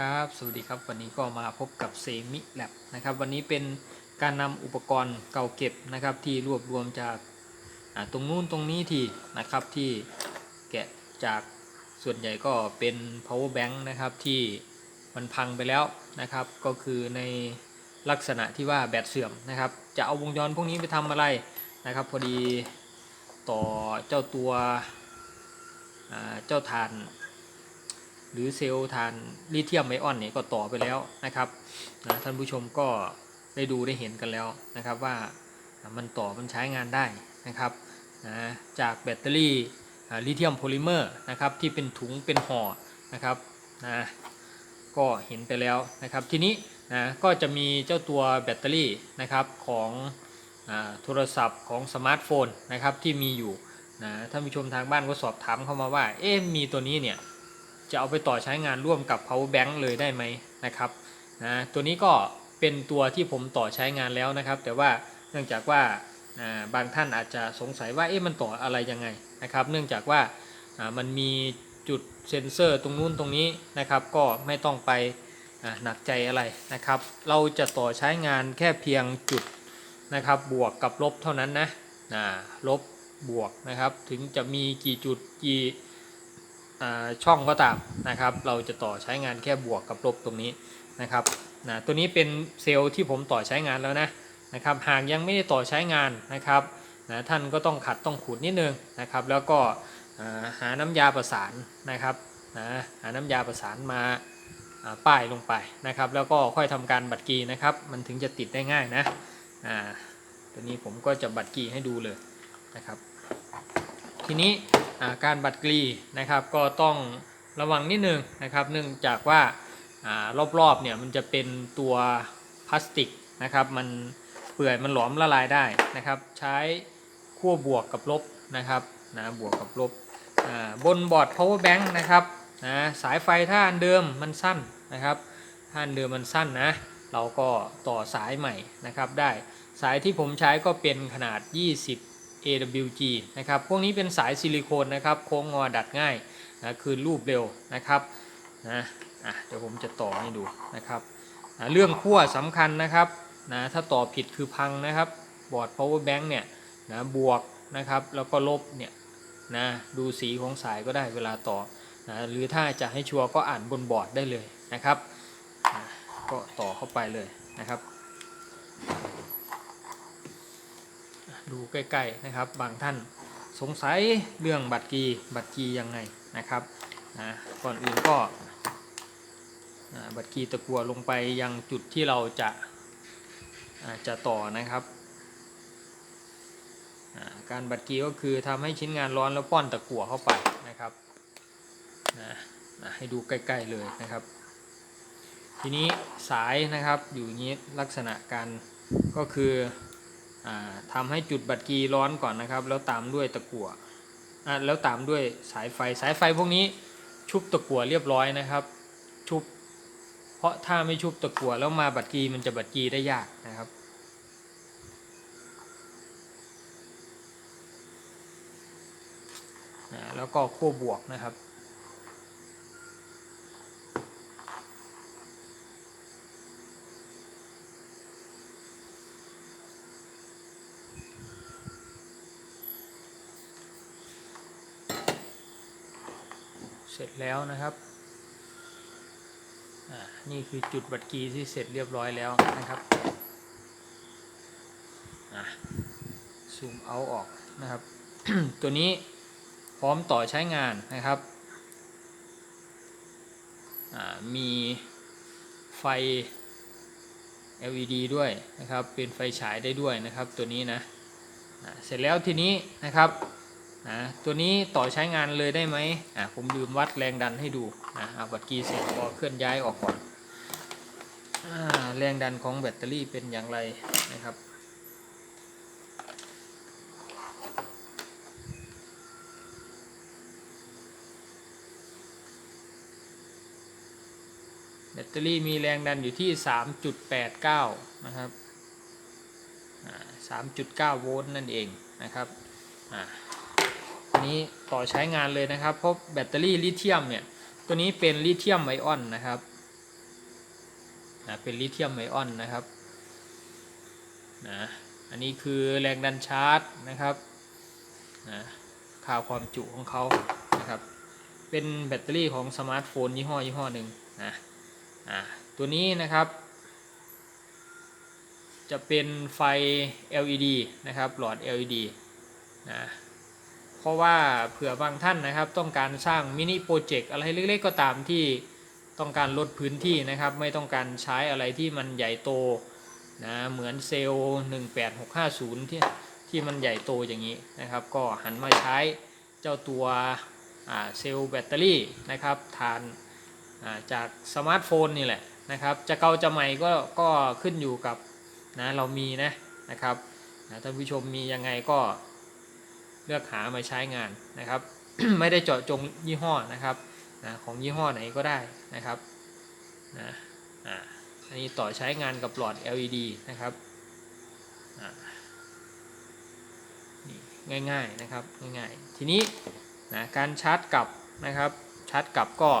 ครับ สวัสดีครับ วันนี้ก็มาพบกับเซมิแลบนะครับ วันนี้เป็นการนำอุปกรณ์เก่าเก็บนะครับ ที่รวบรวมจากตรงนู้นตรงนี้ทีนะครับที่แกะจากส่วนใหญ่ก็เป็น power bank นะครับที่มันพังไปแล้วนะครับ ก็คือในลักษณะที่ว่าแบตเสื่อมนะครับ จะเอาวงจรพวกนี้ไปทำอะไรนะครับ พอดีต่อเจ้าตัวเจ้าทาน หรือเซลล์ทานลิเธียมไอออนเนี่ยก็ต่อไปแล้วนะครับนะท่านผู้ชมก็ได้ดูได้เห็นกันแล้วนะครับว่ามันต่อมันใช้งานได้นะครับนะจากแบตเตอรี่ลิเธียมโพลิเมอร์นะครับที่เป็นถุงเป็นห่อนะครับนะก็เห็นไปแล้วนะครับทีนี้นะก็จะมีเจ้าตัวแบตเตอรี่นะครับของโทรศัพท์ของสมาร์ทโฟนนะครับที่มีอยู่นะท่านผู้ชมทางบ้านก็สอบถามเข้ามาว่าเอ๊ะมีตัวนี้เนี่ย จะเอาไปต่อใช้งานร่วมกับ power bank เลยได้ไหมนะครับนะตัวนี้ก็เป็นตัวที่ผมต่อใช้งานแล้วนะครับ แต่ว่าเนื่องจากว่าบางท่านอาจจะสงสัยว่าเอ๊ะมันต่ออะไรยังไงนะครับ เนื่องจากว่ามันมีจุดเซ็นเซอร์ตรงนู้นตรงนี้นะครับ ก็ไม่ต้องไปหนักใจอะไรนะครับ เราจะต่อใช้งานแค่เพียงจุดนะครับ บวกกับลบเท่านั้นนะลบบวกนะครับ ถึงจะมีกี่จุดกี่ ช่องก็ตามนะครับ เราจะต่อใช้งานแค่บวกกับลบตรงนี้นะครับนะตัวนี้เป็นเซลล์ที่ผมต่อใช้งานแล้วนะนะครับหากยังไม่ได้ต่อใช้งานนะครับนะท่านก็ต้องขัดต้องขูดนิดนึงนะครับ แล้วก็หาน้ำยาประสานนะครับนะหาน้ำยาประสานมาป้ายลงไปนะครับ แล้วก็ค่อยทำการบัดกีนะครับ มันถึงจะติดได้ง่ายนะอ่าตัวนี้ผมก็จะบัดกีให้ดูเลยนะครับ ทีนี้าการบัดกรีนะครับก็ต้องระวังนิดนึงนะครับเนื่องจากว่าอารอบๆเนี่ยมันจะเป็นตัวพลาสติกนะครับมันเปื่อยมันหลอมละลายได้นะครับ ใช้ขั้วบวกกับลบนะครับนะบวกกับลบบนบอร์ด power bank นะครับนะสายไฟถ้าอันเดิมมันสั้นนะครับถ้าอันเดิมมันสั้นนะเราก็ต่อสายใหม่นะครับได้สายที่ผมใช้ก็เป็นขนาด 20 AWG นะครับ พวกนี้เป็นสายซิลิโคนนะครับ โค้งงอดัดง่ายนะคืนรูปเร็วนะครับนะเดี๋ยวผมจะต่อให้ดูนะครับนะเรื่องขั้วสำคัญนะครับนะถ้าต่อผิดคือพังนะครับ บอร์ด power bank เนี่ยนะบวกนะครับ แล้วก็ลบเนี่ยนะดูสีของสายก็ได้เวลาต่อนะหรือถ้าจะให้ชัวร์ก็อ่านบนบอร์ดได้เลยนะครับอะก็ต่อเข้าไปเลยนะครับ ดูใกล้ๆนะครับ บางท่านสงสัยเรื่องบัตรกีบัตรกียังไงนะครับนะก่อนอื่นก็บัตรกีตะกัวลงไปยังจุดที่เราจะจะต่อนะครับ การบัตรกีก็คือทำให้ชิ้นงานร้อนแล้วป้อนตะกัวเข้าไปนะครับนะนะให้ดูใกล้ๆเลยนะครับ ทีนี้สายนะครับอยู่อย่างนี้ลักษณะการก็คือ อ่าทำให้จุดบัตรกีร้อนก่อนนะครับ แล้วตามด้วยตะกั่วอ่าแล้วตามด้วยสายไฟสายไฟพวกนี้ชุบตะกั่วเรียบร้อยนะครับ ชุบ เพราะถ้าไม่ชุบตะกั่วแล้วมาบัตรกีมันจะบัตรกีได้ยากนะครับแล้วก็ขั้วบวกนะครับ ร็จแล้วนะครับอ่านี่คือจุดบัตรกีที่เสร็จเรียบร้อยแล้วนะครับอะซูมเอาออกนะครับ ตัวนี้พร้อมต่อใช้งานนะครับอ่ามีไฟ LED ด้วยนะครับ เป็นไฟฉายได้ด้วยนะครับตัวนี้นะ เสร็จแล้วทีนี้นะครับ นะตัวนี้ต่อใช้งานเลยได้ไหมอะผมลืมวัดแรงดันให้ดูนะเอาบัตรกีเสร็จก็เคลื่อนย้ายออกก่อนอแรงดันของแบตเตอรี่เป็นอย่างไรนะครับแบตเตอรี่มีแรงดันอยู่ที่ 3.89 นะครับ 3.9 โวลต์นั่นเองนะครับ นี้ต่อใช้งานเลยนะครับ เพราะแบตเตอรี่ลิเธียมเนี่ยตัวนี้เป็นลิเธียมไอออนนะครับนะเป็นลิเธียมไอออนนะครับนะอันนี้คือแรงดันชาร์จนะครับนะค่าความจุของเขานะครับ เป็นแบตเตอรี่ของสมาร์ทโฟนยี่ห้อยี่ห้อหนึ่งนะอ่าตัวนี้นะครับ จะเป็นไฟ LED นะครับ หลอด LED นะ เพราะว่าเผื่อบางท่านนะครับ ต้องการสร้างมินิโปรเจกต์อะไรเล็กๆก็ตามที่ต้องการลดพื้นที่นะครับ ไม่ต้องการใช้อะไรที่มันใหญ่โตนะเหมือนเซลล์ 18650 ที่ที่มันใหญ่โตอย่างนี้นะครับ ก็หันมาใช้เจ้าตัวเซลล์แบตเตอรี่นะครับทานาจากสมาร์ทโฟนนี่แหละนะครับจะเก่าจะใหม่ก็ก็ขึ้นอยู่กับนะเรามีนะนะครับนะท่านผู้ชมมียังไงก็ เลือกหามาใช้งานนะครับ ไม่ได้เจาะจงยี่ห้อนะครับนะของยี่ห้อไหนก็ได้นะครับนะอ่าอันนี้ต่อใช้งานกับหลอด LED นะครับอ่านี่ง่ายๆนะครับง่ายๆ ทีนี้นะการชาร์จกลับนะครับชาร์จกลับก็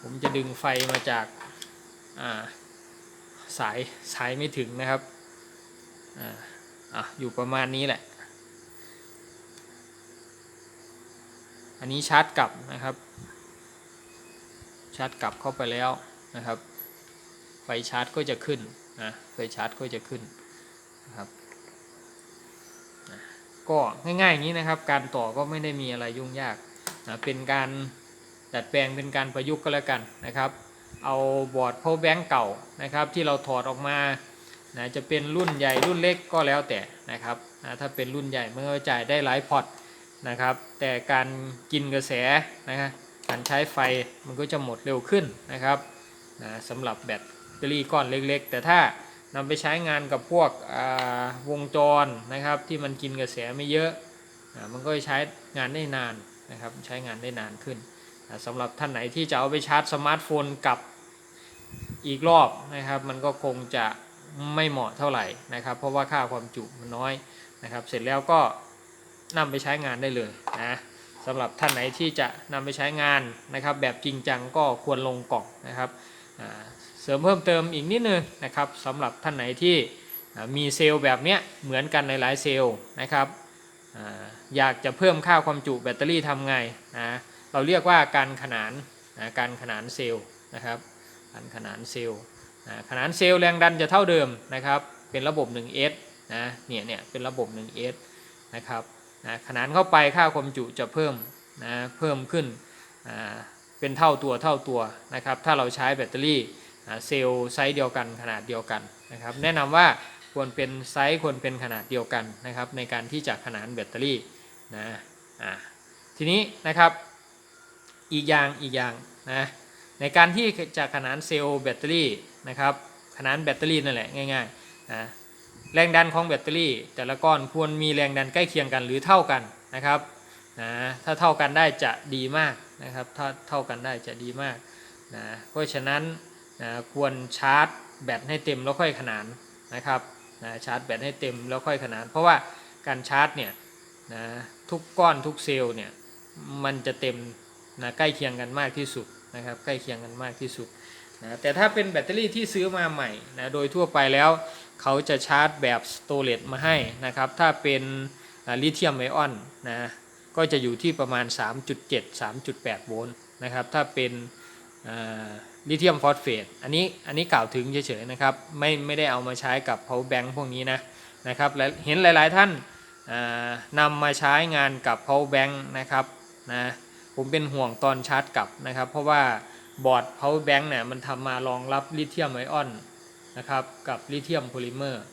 ผมจะดึงไฟมาจากาสายสายไม่ถึงนะครับอ่าอะอยู่ประมาณนี้แหละ อันนี้ชาร์จกลับนะครับ ชาร์จกลับเข้าไปแล้วนะครับ ไฟชาร์จก็จะขึ้นนะไฟชาร์จก็จะขึ้นนะครับก็ง่ายๆอย่างนี้นะครับ การต่อก็ไม่ได้มีอะไรยุ่งยากนะเป็นการดัดแปลงเป็นการประยุกต์ก็แล้วกันนะครับ เอาบอร์ด power bank เก่านะครับ ที่เราถอดออกมานะจะเป็นรุ่นใหญ่รุ่นเล็กก็แล้วแต่นะครับนะถ้าเป็นรุ่นใหญ่มันก็จ่ายได้หลายพอร์ต นะครับ แต่การกินกระแสนะครับการใช้ไฟมันก็จะหมดเร็วขึ้นนะครับนะสำหรับแบตเตอรี่ก้อนเล็กๆ แต่ถ้านำไปใช้งานกับพวกวงจรนะครับ ที่มันกินกระแสไม่เยอะนะมันก็จะใช้งานได้นานนะครับใช้งานได้นานขึ้นนะสำหรับท่านไหนที่จะเอาไปชาร์จสมาร์ทโฟนกับอีกรอบนะครับ มันก็คงจะไม่เหมาะเท่าไหร่นะครับ เพราะว่าค่าความจุมันน้อยนะครับ เสร็จแล้วก็ นำไปใช้งานได้เลยนะสำหรับท่านไหนที่จะนำไปใช้งานนะครับ แบบจริงจังก็ควรลงกล่องนะครับเสริมเพิ่มเติมอีกนิดนึงนะครับสำหรับท่านไหนที่มีเซลล์แบบเนี้ยเหมือนกันในหลายเซลล์นะครับออยากจะเพิ่มค่าความจุแบตเตอรี่ทำไงนะเราเรียกว่าการขนานนะการขนานเซลล์นะครับการขนานเซลล์นะขนานเซลล์แรงดันจะเท่าเดิมนะครับ เป็นระบบ 1S นะเนี่ยเนี่ยเป็นระบบ 1S นะครับ นะขนานเข้าไปค่าความจุจะเพิ่มนะเพิ่มขึ้นเป็นเท่าตัวเท่าตัวนะครับ ถ้าเราใช้แบตเตอรี่เซลล์ไซส์เดียวกันขนาดเดียวกันนะครับ แนะนำว่าควรเป็นไซส์ควรเป็นขนาดเดียวกันนะครับ ในการที่จะขนานแบตเตอรี่นะทีนี้นะครับอีกอย่างอีกอย่างนะในการที่จะขนานเซลล์แบตเตอรี่นะครับขนานแบตเตอรี่นั่นแหละง่ายๆนะ แรงดันของแบตเตอรี่ แต่ละก้อนควรมีแรงดันใกล้เคียงกันหรือเท่ากันนะครับนะถ้าเท่ากันได้จะดีมากนะครับถ้าเท่ากันได้จะดีมากนะเพราะฉะนั้นนะควรชาร์จแบตให้เต็มแล้วค่อยขนานนะครับนะชาร์จแบตให้เต็มแล้วค่อยขนาน เพราะว่าการชาร์จเนี่ยนะทุกก้อนทุกเซลล์เนี่ยมันจะเต็มนะใกล้เคียงกันมากที่สุดนะครับใกล้เคียงกันมากที่สุดนะแต่ถ้าเป็นแบตเตอรี่ที่ซื้อมาใหม่นะโดยทั่วไปแล้ว เขาจะชาร์จแบบสโตเลตมาให้นะครับ ถ้าเป็นลิเธียมไอออนนะก็จะอยู่ที่ประมาณ 3.7 3.8 โวลต์นะครับ ถ้าเป็นลิเธียมฟอสเฟต อันนี้อันนี้กล่าวถึงเฉยๆนะครับ ไม่ไม่ได้เอามาใช้กับ power bank พวกนี้นะนะครับและเห็นหลายๆท่านนำมาใช้งานกับ power bank นะครับนะผมเป็นห่วงตอนชาร์จกลับนะครับ เพราะว่าบอร์ด power bank เนี่ยมันทำมารองรับลิเธียมไอออน นะครับกับลิเธียมโพลิเมอร์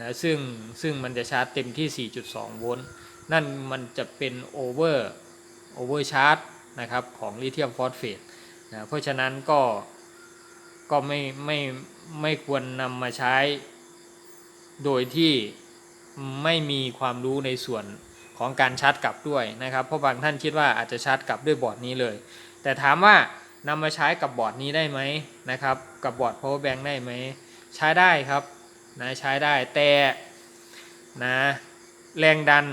นะซึ่งซึ่งมันจะชาร์จเต็มที่ 4.2 โวลต์นั่นมันจะเป็นโอเวอร์โอเวอร์ชาร์จนะครับของลิเธียมฟอสเฟตนะเพราะฉะนั้นก็ก็ไม่ไม่ไม่ควรนำมาใช้ โดยที่ไม่มีความรู้ในส่วนของการชาร์จกลับด้วยนะครับ เพราะบางท่านคิดว่าอาจจะชาร์จกลับด้วยบอร์ดนี้เลย แต่ถามว่านำมาใช้กับบอร์ดนี้ได้ไหมนะครับ กับบอร์ด power bank ได้ไหม ใช้ได้ครับนะใช้ได้แต่นะแรงดัน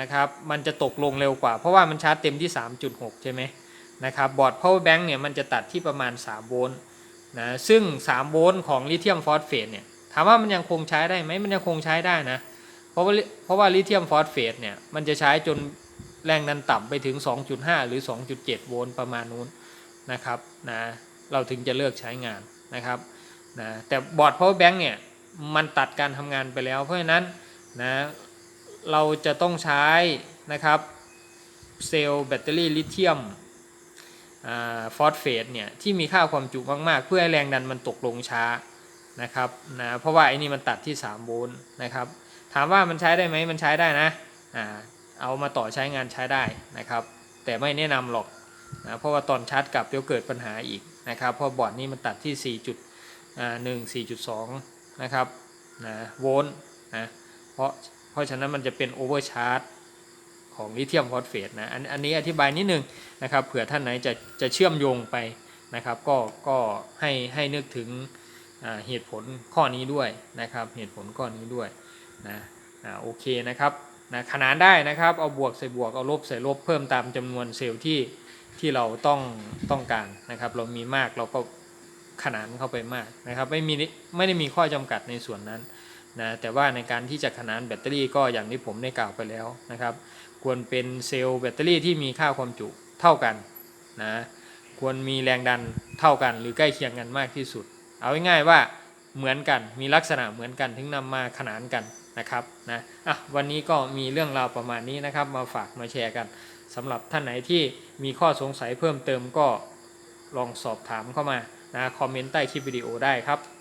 นะครับมันจะตกลงเร็วกว่า เพราะว่ามันชาร์จเต็มที่ 3.6 ใช่ไหมนะครับบอร์ด power bank เนี่ยมันจะตัดที่ประมาณ 3 โวลต์นะซึ่ง 3 โวลต์ของลิเธียมฟอสเฟตเนี่ยถามว่ามันยังคงใช้ได้ไหมมันยังคงใช้ได้นะเพราะว่าเพราะว่าลิเธียมฟอสเฟตเนี่ยมันจะใช้จนแรงดันต่ำไปถึง 2.5 หรือ 2.7 โวลต์ประมาณนู้นนะครับนะเราถึงจะเลิกใช้งานนะครับ นะแต่บอร์ด power bank เนี่ยมันตัดการทำงานไปแล้ว เพราะฉะนั้นนะเราจะต้องใช้นะครับเซลล์แบตเตอรี่ลิเธียมฟอสเฟตเนี่ยที่มีค่าความจุมาก ๆ เพื่อให้แรงดันมันตกลงช้านะครับนะเพราะว่าไอ้นี่มันตัดที่ 3 โวลต์นะครับถามว่ามันใช้ได้ไหมมันใช้ได้นะอ่าเอามาต่อใช้งานใช้ได้นะครับ แต่ไม่แนะนำหรอกนะเพราะว่าตอนชาร์จกลับเดี๋ยวเกิดปัญหาอีกนะครับเพราะบอร์ดนี้มันตัดที่ 4 จุด อ่า1 4.2นะครับนะโวลต์นะเพราะเพราะฉะนั้นมันจะเป็นโอเวอร์ชาร์จของลิเธียมฟอสเฟตนะอันอันนี้อธิบายนิดนึงนะครับเผื่อท่านไหนจะจะเชื่อมโยงไปนะครับ ก็ก็ให้ให้นึกถึงเหตุผลข้อนี้ด้วยนะครับ เหตุผลข้อนี้ด้วยนะโอเคนะครับนะขนานได้นะครับ เอาบวกใส่บวก เอาลบใส่ลบเพิ่มตามจำนวนเซลล์ที่ที่เราต้องต้องการนะครับ เรามีมากเราก็ ขนานเข้าไปมากนะครับไม่มีไม่ได้มีข้อจำกัดในส่วนนั้นนะแต่ว่าในการที่จะขนานแบตเตอรี่ก็อย่างที่ผมได้กล่าวไปแล้วนะครับ ควรเป็นเซลล์แบตเตอรี่ที่มีค่าความจุเท่ากันนะควรมีแรงดันเท่ากัน หรือใกล้เคียงกันมากที่สุด เอาง่ายๆว่าเหมือนกันมีลักษณะเหมือนกันถึงนำมาขนานกันนะครับนะอะวันนี้ก็มีเรื่องราวประมาณนี้นะครับ มาฝากมาแชร์กันสำหรับท่านไหนที่มีข้อสงสัยเพิ่มเติมก็ลองสอบถามเข้ามา นะคอมเมนต์ใต้คลิปวิดีโอได้ครับ